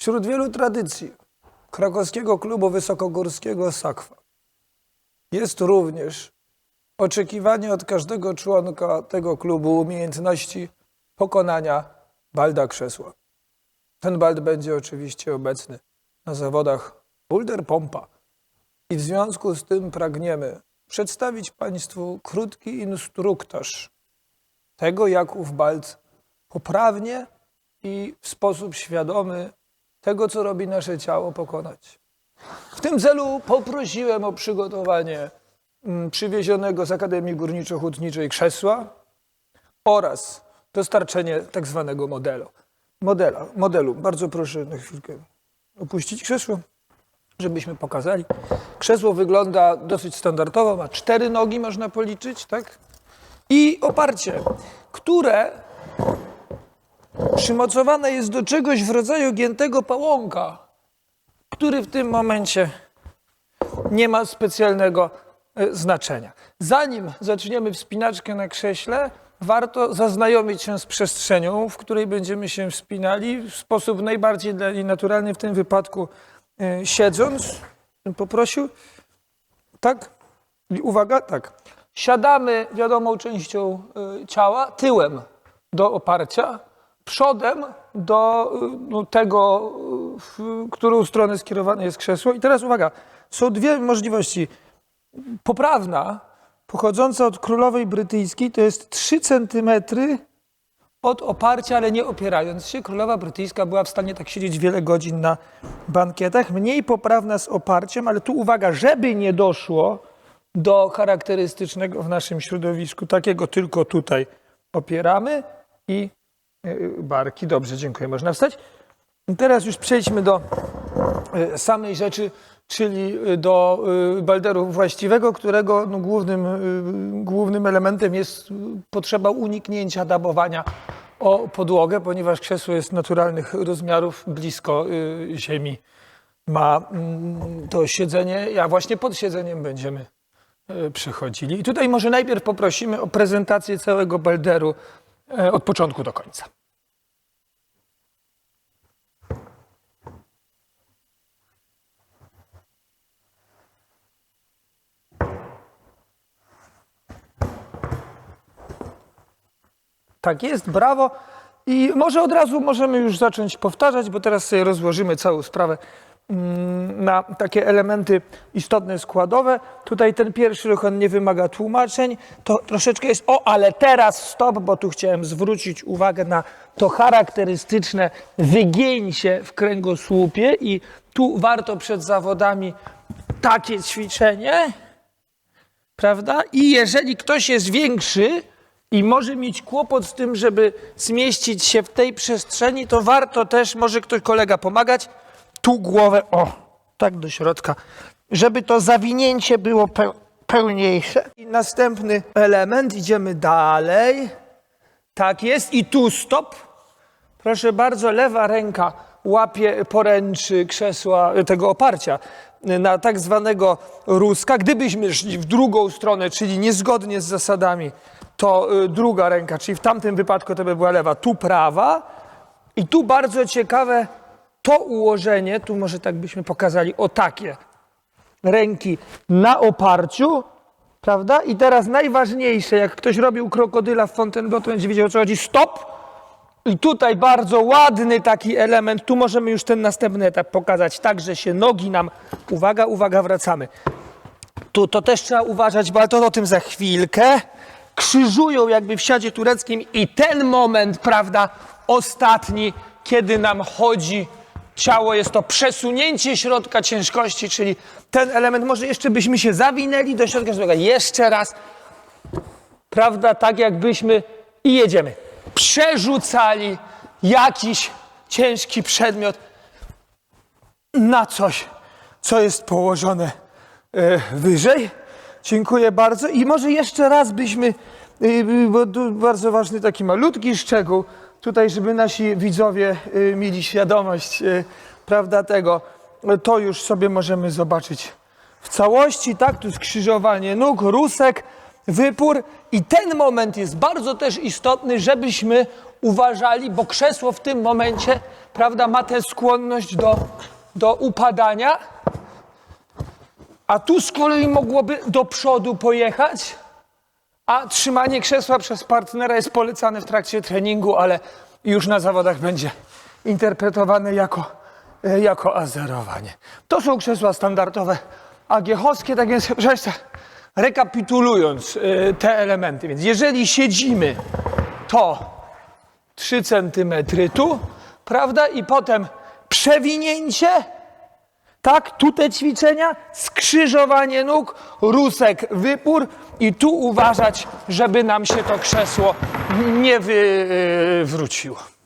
Wśród wielu tradycji krakowskiego klubu wysokogórskiego Sakwa jest również oczekiwanie od każdego członka tego klubu umiejętności pokonania balda krzesła. Ten bald będzie oczywiście obecny na zawodach boulder pompa. I w związku z tym pragniemy przedstawić Państwu krótki instruktaż tego, jak ów bald poprawnie i w sposób świadomy tego, co robi nasze ciało, pokonać. W tym celu poprosiłem o przygotowanie mm, przywiezionego z Akademii Górniczo-Hutniczej krzesła oraz dostarczenie tak zwanego modelu. Modela, modelu. Bardzo proszę na chwilkę opuścić krzesło, żebyśmy pokazali. Krzesło wygląda dosyć standardowo, ma cztery nogi, można policzyć, tak? I oparcie, które przymocowane jest do czegoś w rodzaju giętego pałąka, który w tym momencie nie ma specjalnego e, znaczenia. Zanim zaczniemy wspinaczkę na krześle, warto zaznajomić się z przestrzenią, w której będziemy się wspinali w sposób najbardziej dla naturalny, w tym wypadku e, siedząc. Bym Poprosił. Tak? I uwaga, tak. Siadamy wiadomą częścią y, ciała, tyłem do oparcia, przodem do y, no, tego, w którą stronę skierowane jest krzesło. I teraz uwaga, są dwie możliwości. Poprawna, pochodząca od królowej brytyjskiej, to jest 3 centymetry od oparcia, ale nie opierając się. Królowa brytyjska była w stanie tak siedzieć wiele godzin na bankietach. Mniej poprawna z oparciem, ale tu uwaga, żeby nie doszło do charakterystycznego w naszym środowisku, takiego tylko tutaj opieramy i barki. Dobrze, dziękuję. Można wstać. Teraz już przejdźmy do y, samej rzeczy, czyli y, do y, balderu właściwego, którego no, głównym, y, głównym elementem jest y, potrzeba uniknięcia dabowania o podłogę, ponieważ krzesło jest naturalnych rozmiarów blisko y, ziemi. Ma mm, to siedzenie, a właśnie pod siedzeniem będziemy y, przychodzili. I tutaj może najpierw poprosimy o prezentację całego balderu y, od początku do końca. Tak jest, brawo. I może od razu możemy już zacząć powtarzać, bo teraz sobie rozłożymy całą sprawę mm, na takie elementy istotne, składowe. Tutaj ten pierwszy ruch, on nie wymaga tłumaczeń. To troszeczkę jest, o, ale teraz stop, bo tu chciałem zwrócić uwagę na to charakterystyczne wygięcie w kręgosłupie i tu warto przed zawodami takie ćwiczenie, prawda? I jeżeli ktoś jest większy i może mieć kłopot z tym, żeby zmieścić się w tej przestrzeni, to warto też, może ktoś kolega pomagać, tu głowę, o, tak do środka, żeby to zawinięcie było peł- pełniejsze. I następny element, idziemy dalej. Tak jest i tu stop. Proszę bardzo, lewa ręka łapie poręczy krzesła, tego oparcia na tak zwanego ruska. Gdybyśmy szli w drugą stronę, czyli niezgodnie z zasadami, to y, druga ręka, czyli w tamtym wypadku to by była lewa, tu prawa. I tu bardzo ciekawe to ułożenie, tu może tak byśmy pokazali, o takie ręki na oparciu, prawda? I teraz najważniejsze, jak ktoś robił krokodyla w Fontainebleau, to będzie wiedział o co chodzi. Stop! I tutaj bardzo ładny taki element, tu możemy już ten następny etap pokazać, tak, że się nogi nam, uwaga, uwaga, wracamy. Tu to też trzeba uważać, bo to o tym za chwilkę. Krzyżują jakby w siadzie tureckim i ten moment, prawda, ostatni, kiedy nam chodzi ciało, jest to przesunięcie środka ciężkości, czyli ten element, może jeszcze byśmy się zawinęli do środka. Jeszcze raz, prawda, tak jakbyśmy i jedziemy. Przerzucali jakiś ciężki przedmiot na coś, co jest położone e, wyżej. Dziękuję bardzo. I może jeszcze raz byśmy, y, bo tu bardzo ważny taki malutki szczegół, tutaj, żeby nasi widzowie y, mieli świadomość, prawda, tego, to już sobie możemy zobaczyć w całości, tak, tu skrzyżowanie nóg, rusek, wypór i ten moment jest bardzo też istotny, żebyśmy uważali, bo krzesło w tym momencie, prawda, ma tę skłonność do, do upadania, a tu z kolei mogłoby do przodu pojechać, a trzymanie krzesła przez partnera jest polecane w trakcie treningu, ale już na zawodach będzie interpretowane jako, e, jako azerowanie. To są krzesła standardowe AGH-owskie, tak więc proszę rekapitulując e, te elementy, więc jeżeli siedzimy, to 3 cm tu, prawda, i potem przewinięcie, tak, tu te ćwiczenia, skrzyżowanie nóg, rusek, wypór i tu uważać, żeby nam się to krzesło nie wywróciło.